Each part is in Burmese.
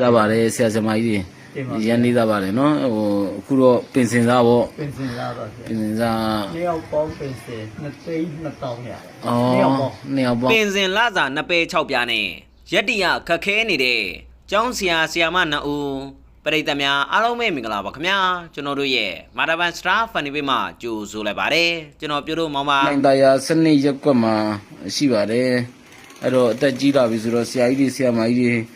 သားပါတယ်ဆရာဆရာမကြီးတင်ပါတွေရန်နေသားပါတယ်နော်ဟိုအခုတော့ပင်စင်သားပေါ့ပင်စင်လာတော့ပင်စင်သားတယောက်ပေါင်းပင်စင်နှစ်သိန်းနှစ်တောင်းရတယ်အော်တယောက်ပေါင်းနှစ်ယောက်ပေါ့ပင်စင်လစာနှစ်ပဲ6ပြားနဲ့ရက်တိယခက်ခဲနေတဲ့ကျောင်းဆရာဆရာမနှစ်ဦးပရိသတ်များအားလုံးပဲမင်္ဂလာပါခင်ဗျာကျွန်တော်တို့ရဲ့မာတာဘန်စတာဖန်နီဘေးမှာကြိုဆိုလိုက်ပါတယ်ကျွန်တော်ပြုလို့မောင်ပါနိုင်တရားစနစ်ရက်ကွက်မှာရှိပါတယ်အဲ့တော့အသက်ကြီးလာပြီဆိုတော့ဆရာကြီးတွေဆရာမကြီးတွေအဲ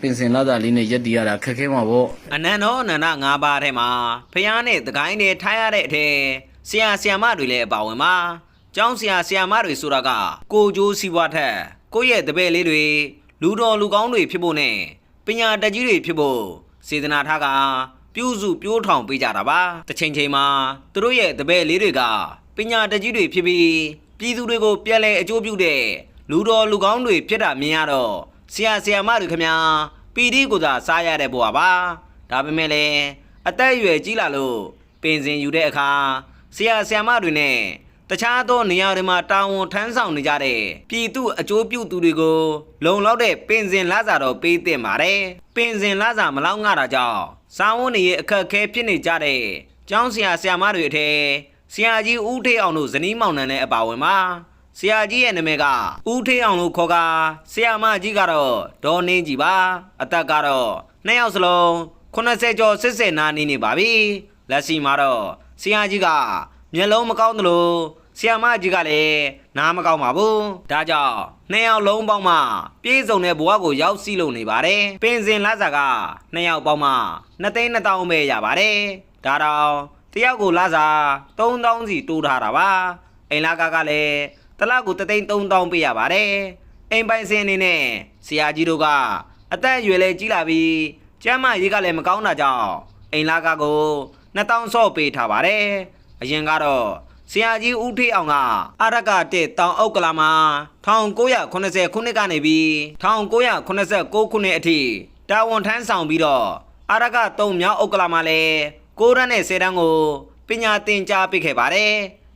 ပင်စင်လာတာလေးနဲ့ရက်တည်ရတာခက်ခဲမှာပေါ့အနန္တောအနန္တ၅ပါးထဲမှာဖျားနဲ့တကိုင်းနဲ့ထားရတဲ့အထက်ဆရာဆရာမတွေလည်းအပါဝင်ပါကျောင်းဆရာဆရာမတွေဆိုတာကကိုကျိုးစီးပွားထက်ကိုယ့်ရဲ့တပည့်လေးတွေလူတော်လူကောင်းတွေဖြစ်ဖို့နဲ့ပညာတတ်ကြီးတွေဖြစ်ဖို့စေတနာထားကပြုစုပြိုးထောင်ပေးကြတာပါတစ်ချိန်ချိန်မှာသူတို့ရဲ့တပည့်လေးတွေကပညာတတ်ကြီးတွေဖြစ်ပြီးပြည်သူတွေကိုပြန်လဲအကျိုးပြုတဲ့လူတော်လူကောင်းတွေဖြစ်တာမြင်ရတော့ ဆရာဆရာမတွေခင်ဗျာပီတိကိုသာစားရတဲ့ဘဝပါဒါပေမဲ့လည်းအသက်အရွယ်ကြီးလာလို့ပင်စင်ယူတဲ့အခါဆရာဆရာမတွေနဲ့တခြားသောနေရာတွေမှာတာဝန်ထမ်းဆောင်နေကြတဲ့ပြည်သူအကျိုးပြုသူတွေကိုလုံလောက်တဲ့ပင်စင်လစာတော့ပေးသင့်ပါတယ်ပင်စင်လစာမလောက်ငှတာကြောင့်စာဝန်တွေရဲ့အခက်အခဲဖြစ်နေကြတဲ့ကျောင်းဆရာဆရာမတွေအထက်ဆရာကြီးဦးထေးအောင်တို့ဇနီးမောင်နှံနဲ့အပါဝင်ပါ ဆရာကြီးရဲ့နာမည်ကဦးထေးအောင်လို့ခေါ်ကဆရာမကြီးကတော့ဒေါ်နှင်းကြီးပါအသက်ကတော့နှစ်ယောက်စလုံး80ကျော်စစ်စစ်နာနေနေပါပြီလက်ရှိမှာတော့ဆရာကြီးကမျက်လုံးမကောင်းသလိုဆရာမကြီးကလည်းနားမကောင်းပါဘူးဒါကြောင့်နှစ်ယောက်လုံးပေါင်းမှပြည့်စုံတဲ့ဘဝကိုရောက်စီလို့နေပါတယ်ပင်စင်လစာကနှစ်ယောက်ပေါင်းမှ2သိန်း2000ပဲရပါတယ်ဒါတော့တယောက်ကိုလစာ3000စီတိုးထားတာပါအိမ်လာကကလည်း တစ်လကို3သိန်း3000ပေးရပါတယ်အိမ်ပိုင်စင်အနေနဲ့ဆရာကြီးတို့ကအသက်အရွယ်လည်းကြီးလာပြီးကျန်းမာရေးကလည်းမကောင်းတာကြောင့်အိမ်လာကကို2000ဆော့ပေးထားပါတယ်အရင်ကတော့ဆရာကြီးဦးထေးအောင်ကအရကတဲ့တောင်အုပ်ကလာမှာ1980ခုနှစ်ကနေပြီး1989ခုနှစ်အထိတာဝန်ထမ်းဆောင်ပြီးတော့အရက3မြောက်အုပ်ကလာမှာလည်း6ရန်းနဲ့10တန်းကိုပညာသင်ကြားပေးခဲ့ပါတယ်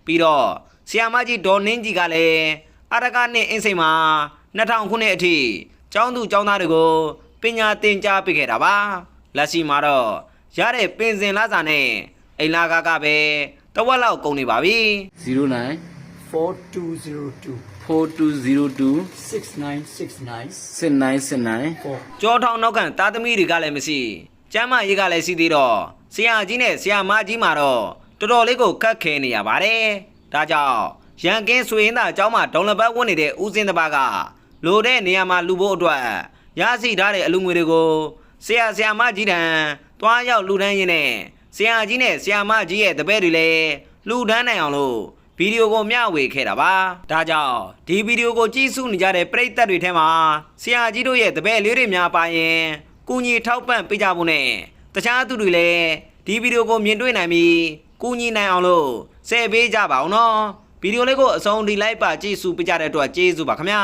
ပြီးတော့ ဆရာမကြီးဒေါ်နင်းကြီးကလည်းအရကနဲ့အင်းစိန်မှာ2000ခုနှစ်အထိကျောင်းသူကျောင်းသားတွေကိုပညာသင်ကြားပေးခဲ့တာပါလက်ရှိမှာတော့ရတဲ့ပင်စင်လာစာနဲ့အိမ်လာကကပဲတဝက်လောက်ကုန်နေပါပြီ09 4202 4202 6969 6969 4ကြောထောင်နောက်ကန်သားသမီးတွေကလည်းမရှိကျမ်းမရေးကလည်းရှိသေးတော့ဆရာကြီးနဲ့ဆရာမကြီးမှာတော့တော်တော်လေးကိုခက်ခဲနေရပါတယ် ဒါကြောင့်ရန်ကင်းဆွေရင်သာအကြောင်းမှာဒေါ်လပတ်ဝန်းနေတဲ့ဦးစင်းတပါးကလိုတဲ့နေရာမှာလူဖို့အတွက်ရရှိထားတဲ့အလူငွေတွေကိုဆရာဆရာမကြီးတန်တွားရောက်လူဒန်းရင်းနဲ့ဆရာကြီးနဲ့ဆရာမကြီးရဲ့တပည့်တွေလည်းလူဒန်းနိုင်အောင်လို့ဗီဒီယိုကိုမျှဝေခဲ့တာပါဒါကြောင့်ဒီဗီဒီယိုကိုကြည့်စုနေကြတဲ့ပရိသတ်တွေထဲမှာဆရာကြီးတို့ရဲ့တပည့်လေးတွေများပါရင်ကုညီထောက်ပံ့ပေးကြဖို့နဲ့တခြားသူတွေလည်းဒီဗီဒီယိုကိုမြင်တွေ့နိုင်ပြီး ကူညီနိုင်အောင်လို့ဆယ်ပေးကြပါအောင်နော်ဗီဒီယိုလေးကိုအဆုံးထိလိုက်ပါကြည့်စုပေးကြတဲ့အတွက်ကျေးဇူးပါခင်ဗျာ